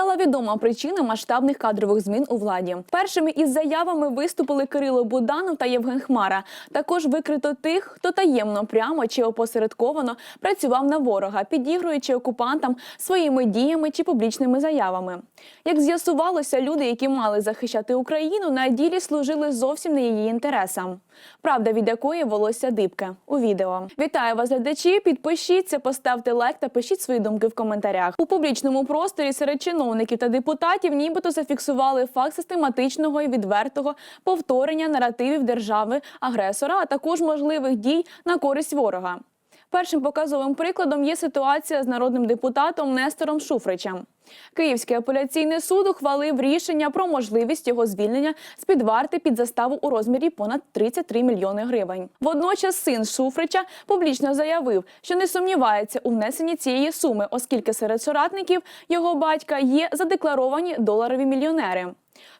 Стала відома причина масштабних кадрових змін у владі. Першими із заявами виступили Кирило Буданов та Євген Хмара. Також викрито тих, хто таємно, прямо чи опосередковано працював на ворога, підігруючи окупантам своїми діями чи публічними заявами. Як з'ясувалося, люди, які мали захищати Україну, на ділі служили зовсім не її інтересам. Правда, від якої волосся дибке у відео. Вітаю вас, глядачі. Підпишіться, поставте лайк та пишіть свої думки в коментарях. У публічному просторі серед чиновників та депутатів нібито зафіксували факт систематичного і відвертого повторення наративів держави агресора, а також можливих дій на користь ворога. Першим показовим прикладом є ситуація з народним депутатом Нестором Шуфричем. Київський апеляційний суд ухвалив рішення про можливість його звільнення з під варти під заставу у розмірі понад 33 мільйони гривень. Водночас син Шуфрича публічно заявив, що не сумнівається у внесенні цієї суми, оскільки серед соратників його батька є задекларовані доларові мільйонери.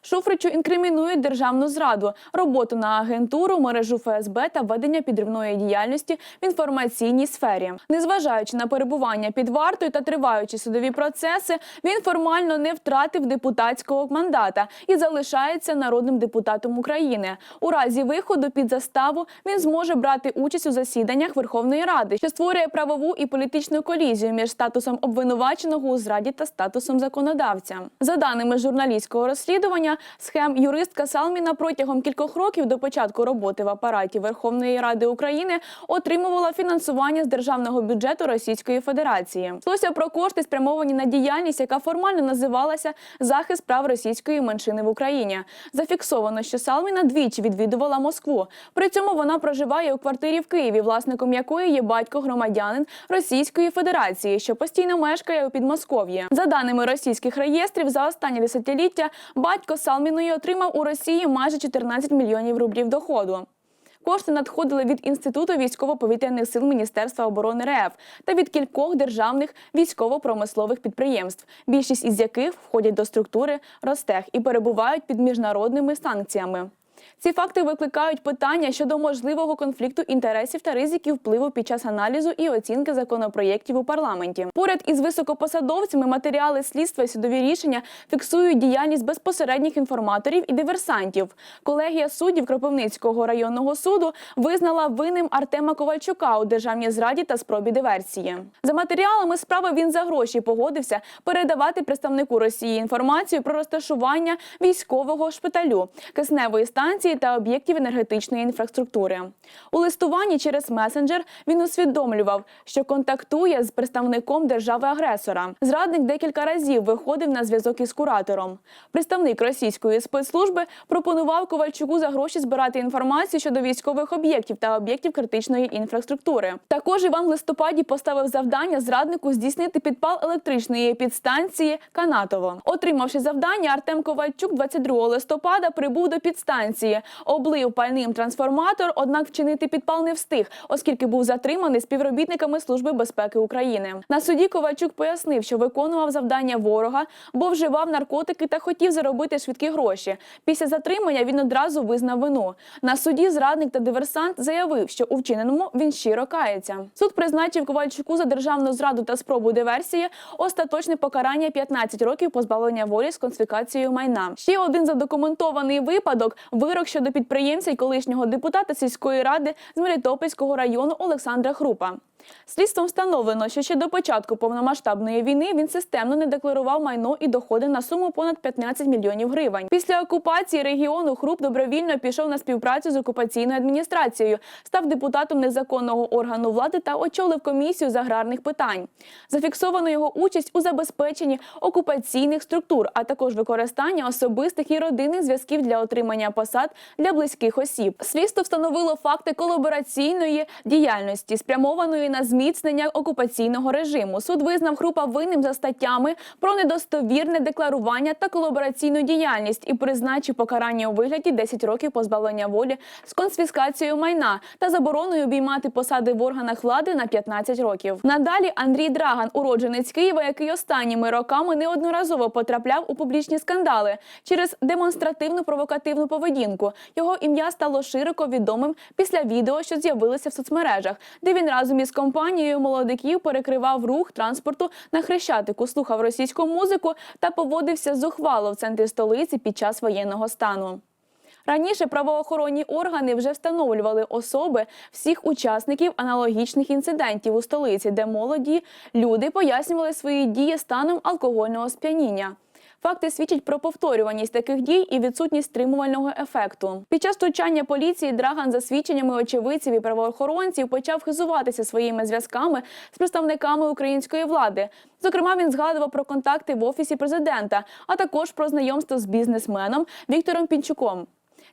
Шуфричу інкримінують державну зраду, роботу на агентуру, мережу ФСБ та ведення підривної діяльності в інформаційній сфері. Незважаючи на перебування під вартою та триваючі судові процеси, він формально не втратив депутатського мандата і залишається народним депутатом України. У разі виходу під заставу він зможе брати участь у засіданнях Верховної Ради, що створює правову і політичну колізію між статусом обвинуваченого у зраді та статусом законодавця. За даними журналістського розслідування, схем юристка Салміна протягом кількох років до початку роботи в апараті Верховної Ради України отримувала фінансування з державного бюджету Російської Федерації. Йшлося про кошти, спрямовані на діяльність, яка формально називалася захист прав російської меншини в Україні. Зафіксовано, що Салміна двічі відвідувала Москву. При цьому вона проживає у квартирі в Києві, власником якої є батько громадянин Російської Федерації, що постійно мешкає у Підмосков'ї. За даними російських реєстрів, за останнє десятиліття батько Салміної отримав у Росії майже 14 мільйонів рублів доходу. Кошти надходили від інституту військово-повітряних сил Міністерства оборони РФ та від кількох державних військово-промислових підприємств, більшість із яких входять до структури Ростех і перебувають під міжнародними санкціями. Ці факти викликають питання щодо можливого конфлікту інтересів та ризиків впливу під час аналізу і оцінки законопроєктів у парламенті. Поряд із високопосадовцями матеріали слідства і судові рішення фіксують діяльність безпосередніх інформаторів і диверсантів. Колегія суддів Кропивницького районного суду визнала винним Артема Ковальчука у державній зраді та спробі диверсії. За матеріалами справи він за гроші погодився передавати представнику Росії інформацію про розташування військового шпиталю, кисневої станції та об'єктів енергетичної інфраструктури. У листуванні через месенджер він усвідомлював, що контактує з представником держави-агресора. Зрадник декілька разів виходив на зв'язок із куратором. Представник російської спецслужби пропонував Ковальчуку за гроші збирати інформацію щодо військових об'єктів та об'єктів критичної інфраструктури. Також Іван в листопаді поставив завдання зраднику здійснити підпал електричної підстанції Канатово. Отримавши завдання, Артем Ковальчук 22 листопада прибув до підстанції, облив пальним трансформатор, однак вчинити підпал не встиг, оскільки був затриманий співробітниками Служби безпеки України. На суді Ковальчук пояснив, що виконував завдання ворога, бо вживав наркотики та хотів заробити швидкі гроші. Після затримання він одразу визнав вину. На суді зрадник та диверсант заявив, що у вчиненому він щиро кається. Суд призначив Ковальчуку за державну зраду та спробу диверсії остаточне покарання 15 років позбавлення волі з конфіскацією майна. Ще один задокументований випадок вирок щодо підприємця й колишнього депутата сільської ради з Мелітопольського району Олександра Хрупа. Слідством встановлено, що ще до початку повномасштабної війни він системно не декларував майно і доходи на суму понад 15 мільйонів гривень. Після окупації регіону Хруп добровільно пішов на співпрацю з окупаційною адміністрацією, став депутатом незаконного органу влади та очолив комісію з аграрних питань. Зафіксовано його участь у забезпеченні окупаційних структур, а також використання особистих і родинних зв'язків для отримання посад для близьких осіб. Слідство встановило факти колабораційної діяльності, спрямованої на зміцнення окупаційного режиму. Суд визнав Хрупа винним за статтями про недостовірне декларування та колабораційну діяльність і призначив покарання у вигляді 10 років позбавлення волі з конфіскацією майна та забороною обіймати посади в органах влади на 15 років. Надалі Андрій Драган, уродженець Києва, який останніми роками неодноразово потрапляв у публічні скандали через демонстративну провокативну поведінку. Його ім'я стало широко відомим після відео, що з'явилися в соцмережах, де він разом із компанією молодиків перекривав рух транспорту на хрещатику, слухав російську музику та поводився зухвало в центрі столиці під час воєнного стану. Раніше правоохоронні органи вже встановлювали особи всіх учасників аналогічних інцидентів у столиці, де молоді люди пояснювали свої дії станом алкогольного сп'яніння. Факти свідчать про повторюваність таких дій і відсутність стримувального ефекту. Під час втручання поліції Драган за свідченнями очевидців і правоохоронців почав хизуватися своїми зв'язками з представниками української влади. Зокрема, він згадував про контакти в офісі президента, а також про знайомство з бізнесменом Віктором Пінчуком.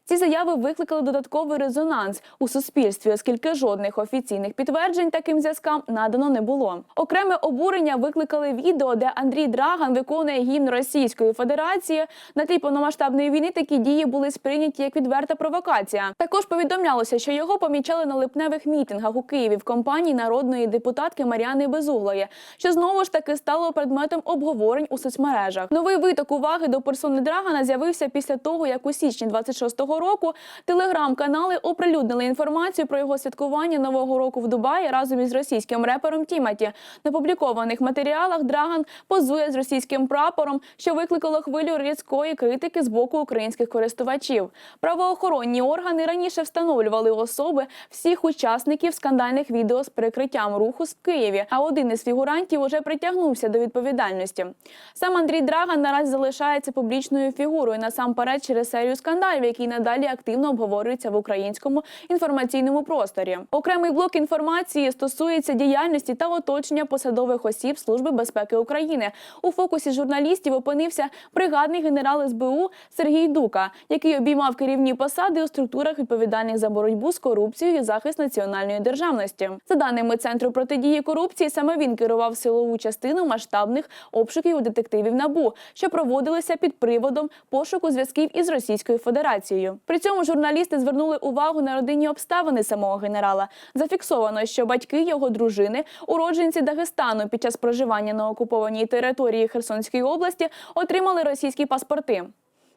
Ці заяви викликали додатковий резонанс у суспільстві, оскільки жодних офіційних підтверджень таким зв'язкам надано не було. Окреме обурення викликали відео, де Андрій Драган виконує гімн Російської Федерації. На тлі повномасштабної війни такі дії були сприйняті як відверта провокація. Також повідомлялося, що його помічали на липневих мітингах у Києві в компанії народної депутатки Мар'яни Безуглої, що знову ж таки стало предметом обговорень у соцмережах. Новий виток уваги до персони Драгана з'явився після того, як у січні 26-го року телеграм-канали оприлюднили інформацію про його святкування нового року в Дубаї разом із російським репером Тіматі. На публікованих матеріалах Драган позує з російським прапором, що викликало хвилю різкої критики з боку українських користувачів. Правоохоронні органи раніше встановлювали особи всіх учасників скандальних відео з перекриттям руху в Києві. А один із фігурантів уже притягнувся до відповідальності. Сам Андрій Драган наразі залишається публічною фігурою насамперед через серію скандалів, які надалі активно обговорюються в українському інформаційному просторі. Окремий блок інформації стосується діяльності та оточення посадових осіб Служби безпеки України. У фокусі журналістів опинився бригадний генерал СБУ Сергій Дука, який обіймав керівні посади у структурах відповідальних за боротьбу з корупцією і захист національної державності. За даними центру протидії корупції, саме він керував силову частину масштабних обшуків у детективів НАБУ, що проводилися під приводом пошуку зв'язків із Російською Федерацією. При цьому журналісти звернули увагу на родинні обставини самого генерала. Зафіксовано, що батьки його дружини, уродженці Дагестану, під час проживання на окупованій території Херсонської області, отримали російські паспорти.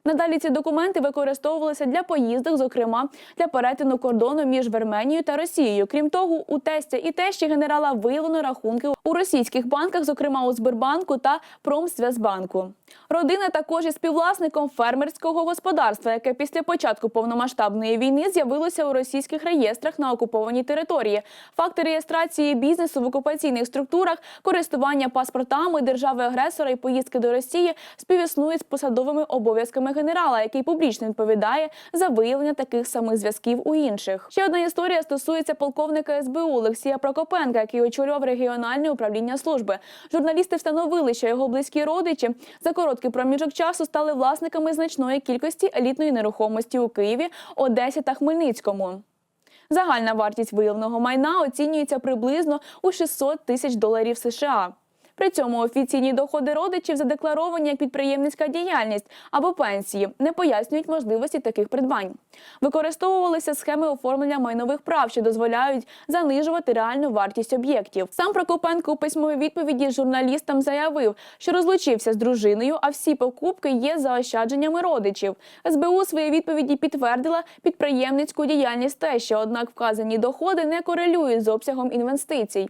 Надалі ці документи використовувалися для поїздок, зокрема для перетину кордону між Вірменією та Росією. Крім того, у тестя і тещі генерала виявлено рахунки у російських банках, зокрема у Сбербанку та Промсвязбанку. Родина також є співвласником фермерського господарства, яке після початку повномасштабної війни з'явилося у російських реєстрах на окупованій території. Факти реєстрації бізнесу в окупаційних структурах, користування паспортами держави-агресора і поїздки до Росії співіснують з посадовими обов'язками генерала, який публічно відповідає за виявлення таких самих зв'язків у інших. Ще одна історія стосується полковника СБУ Олексія Прокопенка, який очолював регіональне управління служби. Журналісти встановили, що його близькі родичі за короткий проміжок часу стали власниками значної кількості елітної нерухомості у Києві, Одесі та Хмельницькому. Загальна вартість виявленого майна оцінюється приблизно у 600 тисяч доларів США. При цьому офіційні доходи родичів задекларовані як підприємницька діяльність або пенсії, не пояснюють можливості таких придбань. Використовувалися схеми оформлення майнових прав, що дозволяють занижувати реальну вартість об'єктів. Сам Прокопенко у письмовій відповіді журналістам заявив, що розлучився з дружиною, а всі покупки є заощадженнями родичів. СБУ своїй відповіді підтвердила підприємницьку діяльність тещі, однак вказані доходи не корелюють з обсягом інвестицій.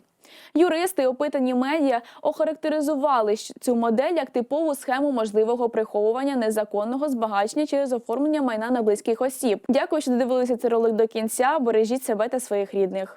Юристи, опитані медіа, охарактеризували цю модель як типову схему можливого приховування незаконного збагачення через оформлення майна на близьких осіб. Дякую, що додивилися цей ролик до кінця. Бережіть себе та своїх рідних.